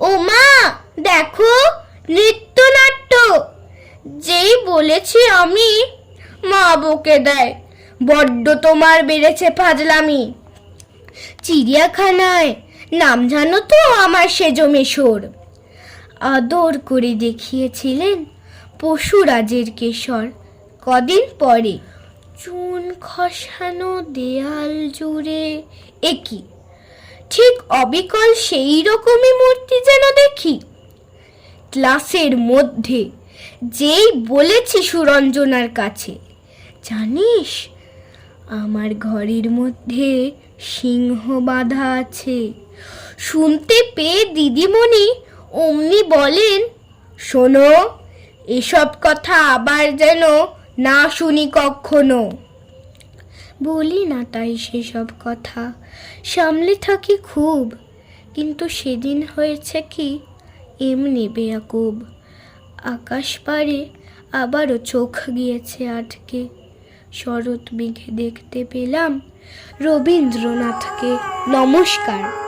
ও মা, দেখো, নৃত্যনাট্য। যেই বলেছি আমি, মা বকে দেয়। বড্ড তোমার বেড়েছে ফাজলামি। চিড়িয়াখানায়, নাম জানো তো আমার সেজো মেশোর আদর করে দেখিয়েছিলেন পশুরাজের কেশর কদিন পরে। চুন খসানো দেয়াল জুড়ে একই ঠিক অবিকল সেই রকমই মূর্তি যেন দেখি। ক্লাসের মধ্যে যেই বলেছি সুরঞ্জনার কাছে, জানিস, আমার ঘরের মধ্যে সিংহ বাঁধা আছে। শুনতে পেয়ে দিদিমণি অমনি বলেন, শোনো, এসব কথা আবার যেন না শুনি কখনো। বলি না তাই সেসব কথা। সামলে থাকি খুব, কিন্তু সেদিন হয়েছে কি? এমনি বেয়াকুব। আকাশ পারে আবারও চোখ গিয়েছে আটকে। শরৎ মেঘে দেখতে পেলাম রবীন্দ্রনাথকে। নমস্কার।